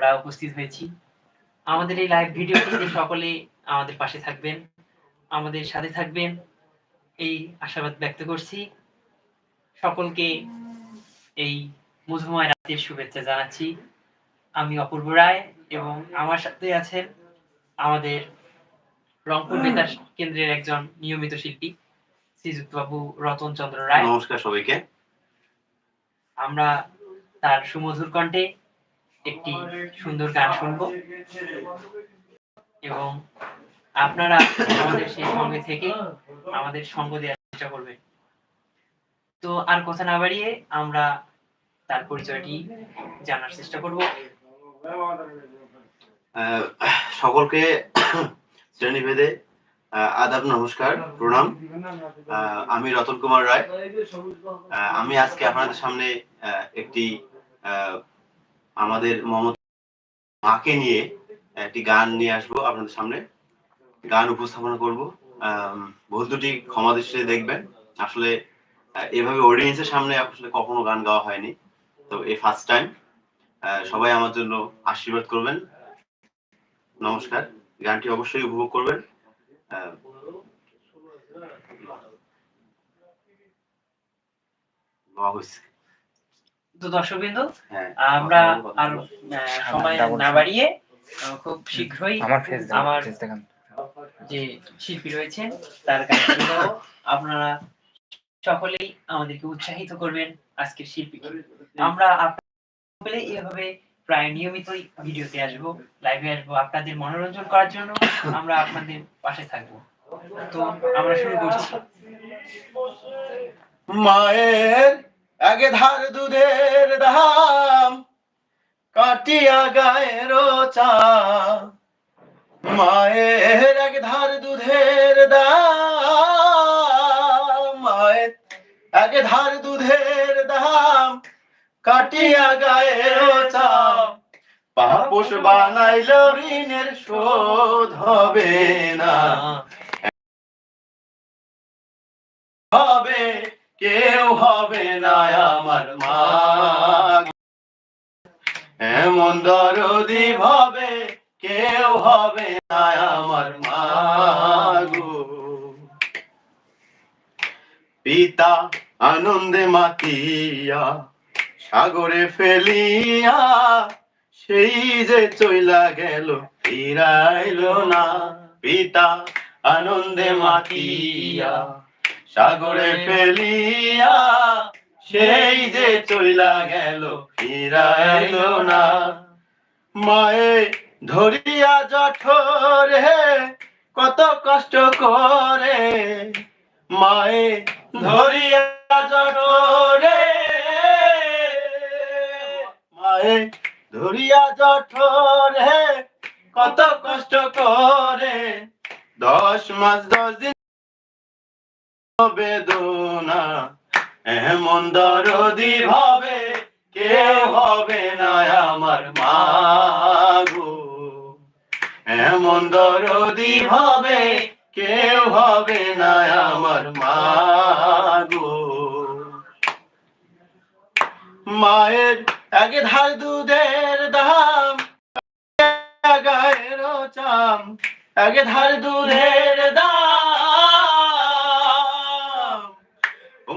আমরা উপস্থিত হয়েছি। আমাদের এই লাইভ ভিডিওটিতে সকলে আমাদের পাশে থাকবেন আমাদের সাথে থাকবেন এই আশাবাদ ব্যক্ত করছি। সকলকে এই মধুময় রাতের শুভেচ্ছা জানাচ্ছি। আমি অপূর্ব রায় এবং আমার সাথে আছেন আমাদের রংপুর বেতার কেন্দ্রের একজন নিয়মিত শিল্পী শ্রীযুক্ত বাবু রতন চন্দ্র রায়। নমস্কার সবাইকে। আমরা তার সুমধুর কণ্ঠে একটি সুন্দর গান শুনব। এবং আপনারা আমাদের সেই সঙ্গে থেকে আমাদের সঙ্গ দেওয়ার চেষ্টা করবেন। তো আর কথা না বাড়িয়ে আমরা তার পরিচয়টি জানার চেষ্টা করব। সকলকে শ্রেণীভেদে আদাব নমস্কার, প্রণাম। আমি রতন কুমার রায়। আমি আজকে আপনাদের সামনে একটি আমাদের মমতা মাকে নিয়ে একটি গান নিয়ে আসব আপনাদের সামনে। গান উপস্থাপনা করব। ভুল দুটি ক্ষমা দৃষ্টিতে দেখবেন। আসলে এভাবে অডিয়েন্সের সামনে আসলে কখনো গান গাওয়া হয়নি। তো এই ফার্স্ট টাইম সবাই আমার জন্য আশীর্বাদ করবেন। নমস্কার। গানটি অবশ্যই উপভোগ করবেন। আহ। তো দর্শকবৃন্দ হ্যাঁ আমরা আর সময় না বাড়িয়ে খুব শীঘ্রই আমার আমার যে শিল্পী রয়েছেন তার গানগুলো আপনারা সকলেই আমাদেরকে উৎসাহিত করবেন আজকের শিল্পীকে। আমরা আপনারা এভাবে প্রায় নিয়মিতই ভিডিওতে আসব লাইভে আসব আপনাদের মনোরঞ্জন করার জন্য আমরা আপনাদের পাশে থাকব। তো আমরা শুরু করছি। মায়ের আগে ধার দুধের দাম, কাটিয়া গায়ের চা মায়ের আগে ধার দুধের দাম, মায়ের আগে ধার দুধের দাম, কাটিয়া গায়ের চা পাপোশ বানাইল ঋণের শোধ হবে না। কেউ হবে না আমার মা। এমন দরদি ভাবে কেউ হবে না আমার মা গো। পিতা আনন্দে মাতিয়া, সাগরে ফেলিয়া, সেই যে চইলা গেল, ফিরাইল না। পিতা আনন্দে মাতিয়া। সাগরে ফেলিয়া সেই যে চইলা গেল ফিরাইল না। মায়ে ধরিয়া জঠরে কত কষ্ট করে। মায়ে ধরিয়া জঠরে মায়ে ধরিয়া জঠরে কত কষ্ট করে। দশ মাস, দশ দিন বেদনা, এমন দরদি ভাবে কেউ হবে না আমার মা গো এমন দরদি ভাবে কেউ হবে না আমার মা গো মায়ের আগে ধার দুধের দাম গায়ের চাম আগে ধার দুধের দাম।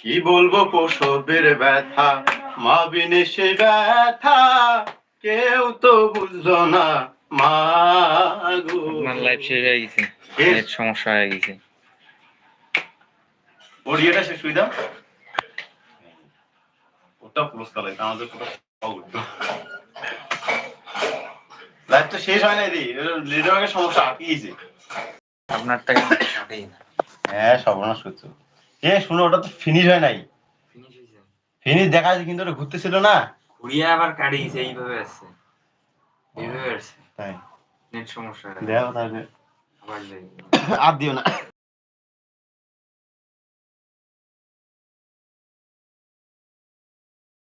কি বলব প্রসবের ব্যথা? মা বিনে সে ব্যথা কেউ তো বুঝলো না মা গো। আপনার লাইফ শেষ হয়ে গেছে। নেট সমস্যা হয়ে গেছে। অডিওটা শেষ হয়ে দাও। ওটা পুরস্কার লাগে আমাদের পুরো লাইভ তো শেষ হয় নাই রে নেটওয়ার্কের সমস্যা আটকিয়েছে আপনার টাকা কাটেই না হ্যাঁ সর্বনাশ করছ। এ শুনো ওটা তো ফিনিশ হয় নাই। ফিনিশ দেখা যাচ্ছে কিন্তু ওটা ঘুরতেছিল না। ঘুরিয়ে আবার কাটিয়েছে এইভাবে আছে এইভাবে আছে তাই। নেট সমস্যা দেখো তাহলে। আবার আর দিও না।